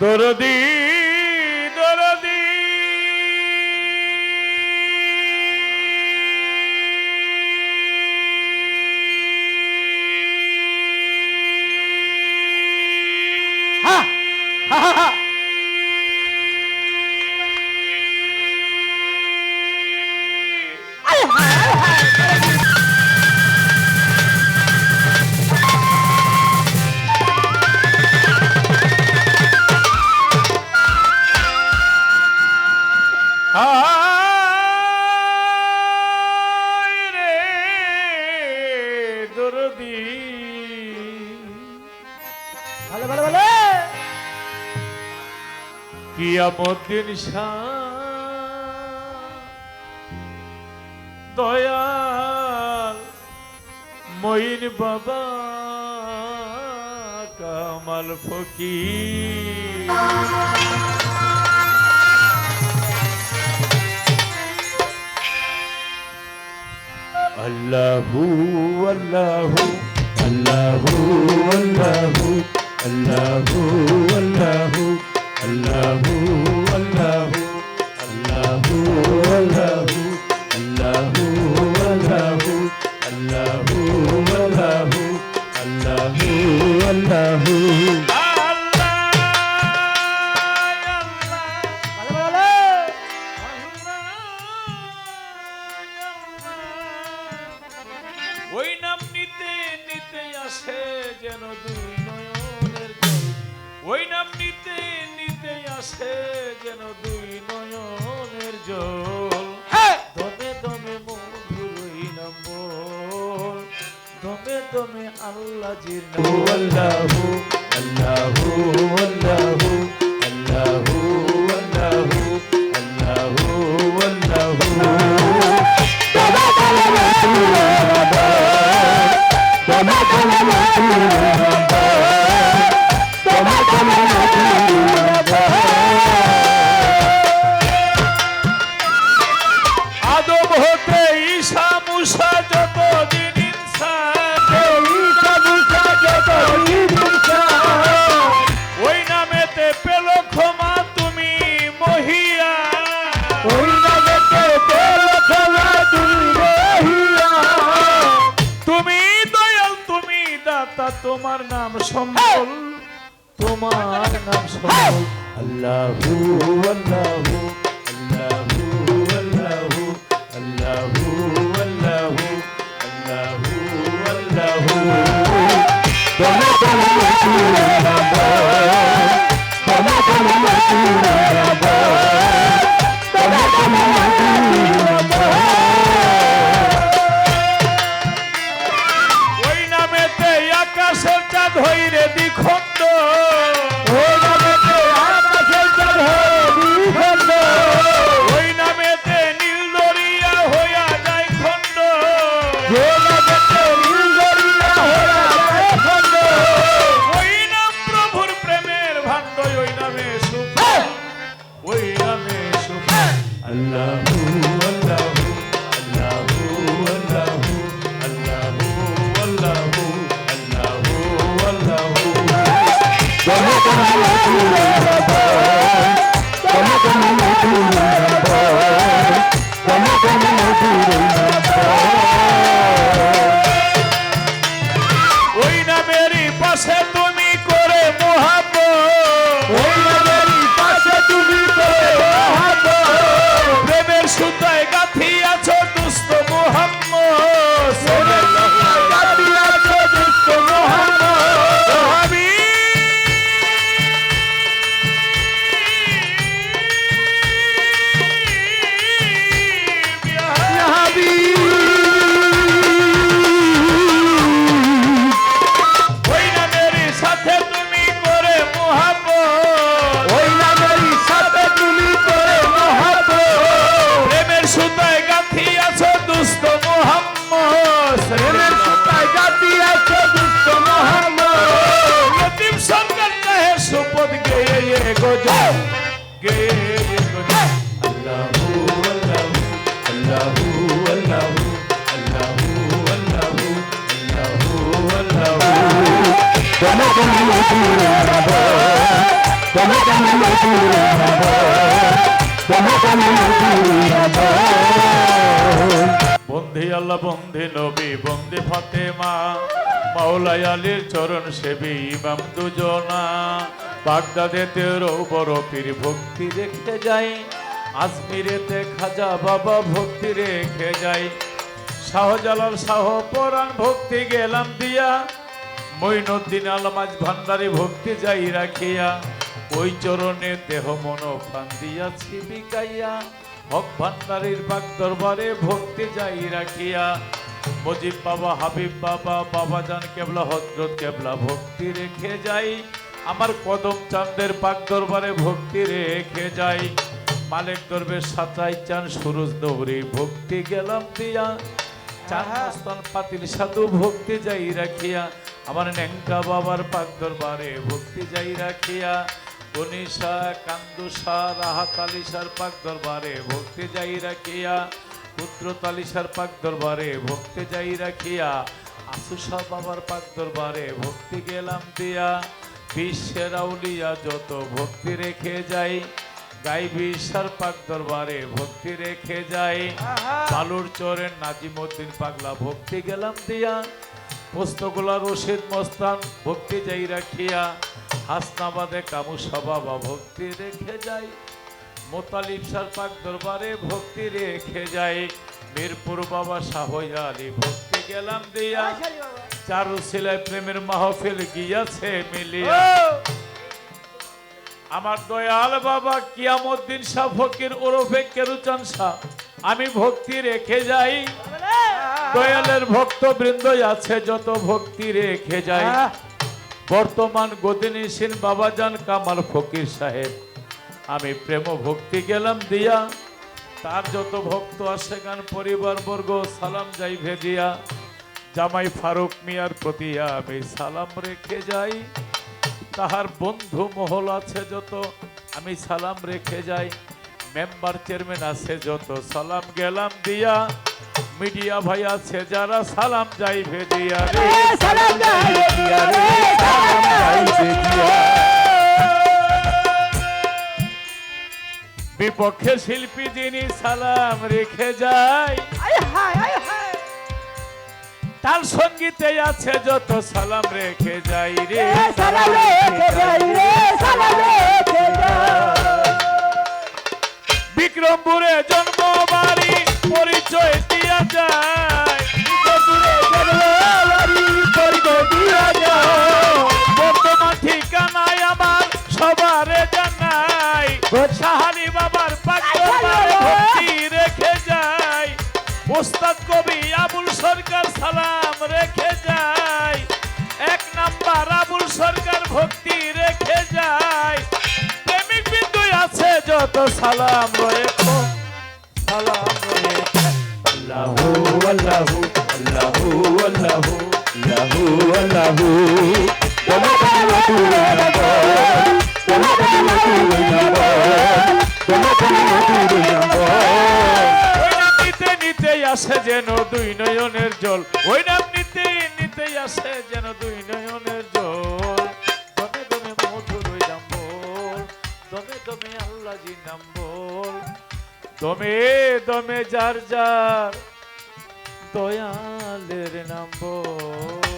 দরদি কিয়ামতের দয়াল মঈন বাবা কামাল আল্লাহু আল্লাহু আল্লাহু আল্লাহু আল্লাহু আল্লাহু। আসে যেন দুই নয়নের জল ওই নাম নিতে নিতে আসে যেন দুই নয়নের জল দমে দমে মধুর ওই নাম দমে দমে আল্লাহ জির আল্লাহু তুমি দয়াল, তুমি দাতা, তোমার নাম সম্বল। তোমার নাম সম্বল। আল্লাহু আল্লাহু আল্লাহু আল্লাহু আল্লাহু। सुपद गए ये गोजा। गए ये गोजा। अल्लाहू अल्लाहू अल्लाहू अल्लाहू अल्लाहू अल्लाहू अल्लाहू अल्लाहू। तुम तुम मजबूर रहो तुम तुम मजबूर रहो तुम तुम मजबूर रहो বন্ধে আল্লাহ বন্ধে নবী বন্ধে ফাতেমা মাওলাই আলীর চরণ সেবী ইমাম দুজনা। বাগদাদেতে বড় পীর ভক্তি রেখে যায় আজমিরেতে খাজা বাবা ভক্তি রেখে যাই। শাহজালাল শাহ পরাণ ভক্তি গেলাম দিয়া মইনুদ্দিন আলমাজ ভান্ডারি ভক্তি যাই রাখিয়া, ওই চরণে দেহ মন দিয়াছি বিকাইয়া। হক ভান্ডারির বাগ দরবারে ভক্তি যাই রাখিয়া। মজিব বাবা হাবিব বাবা বাবা জান কেবলা হজরত কেবলা ভক্তি রেখে যাই। আমার কদম চাঁদের পাক দরবারে ভক্তি রেখে যাই। মালিক দরবেশ সাতাই চান সুরজ দৌড়ি ভক্তি গেলাম দিয়া। চার মস্তান পাতিল সাধু ভক্তি যাই রাখিয়া। আমার ন্যাংকা বাবার পাক দরবারে ভক্তি যাই রাখিয়া। গনিশা কান্দুসা রাহাত আলিসার পাক দরবারে ভক্তি যাই রাখিয়া পুত্র তালিসার পাক দরবারে ভক্তি যাই রাখিয়া আসুসা বাবার পাক দরবারে ভক্তি গেলাম দিয়া। বিশ্বের আউলিয়া যত ভক্তি রেখে যাই গাই বিশ্বার পাক দরবারে ভক্তি রেখে যাই। বালুর চরের নাজিমুদ্দিন পাগলা ভক্তি গেলাম দিয়া। পোস্তগুলা রশিদ মস্তান ভক্তি যাই রাখিয়া হাসনাবাদে কামুসা বাবা ভক্তি রেখে যাই। মোতালিব সার পাক দরবারে ভক্তি রেখে যাই। মিরপুর বাবা শাহ আলী ভক্তি গেলাম দিয়া। চারু সিলাই প্রেমের মাহফিল গিয়াছে মিলিয়া। আমার দয়াল বাবা কিয়ামুদ্দিন শাহ ফকির ওরফে কেরুচান শাহ আমি ভক্তি রেখে যাই। দয়ালের ভক্ত বৃন্দ আছে যত ভক্তি রেখে যাই। বর্তমান গদিনী সিন বাবাজান কামাল ফকির সাহেব। আমি প্রেম ভক্তি গেলাম দিয়া, তার যত ভক্ত আছে গান পরিবার বর্গ, সালাম যাই ভেদিয়া জামাই ফারুক মিয়ার প্রতি আমি সালাম রেখে যাই। তাহার বন্ধু মহল আছে যত, আমি সালাম রেখে যাই। মেম্বার চেয়ারম্যান আছে যত, সালাম গেলাম দিয়া। মিডিয়া ভাই আছে যারা সালাম যাই ভেদিয়া রে সালাম যাই ভেদিয়া রে সালাম যাই ভেদিয়া বিপক্ষে শিল্পী যিনি সালাম রেখে যায় তার সঙ্গীতে আছে যত সালাম রেখে যাই রে। সালাম রেখে যাই রে সালাম রেখে যাই। বিক্রমপুরে জন্ম বাড়ি পরিচয় রেখে যাই। এক নাম্বার আবুল সরকার ভক্তি রেখে যায় প্রেমিক বিন্দু আছে, যত সালাম রয়েছে সালাম রয়েছে আল্লাহু আল্লাহু আল্লাহু আল্লাহু আল্লাহু আল্লাহু। বলো বলো তুই বলো বলো তুই আসে যেন দুই নয়নের জল। ওই নাম নিতে নিতে আসে যেন দুই নয়নের জল। দমে দমে মধুর ওই নাম বল, দমে দমে আল্লাহ জি নাম বল। দমে দমে যার যার দয়ালের নাম বল।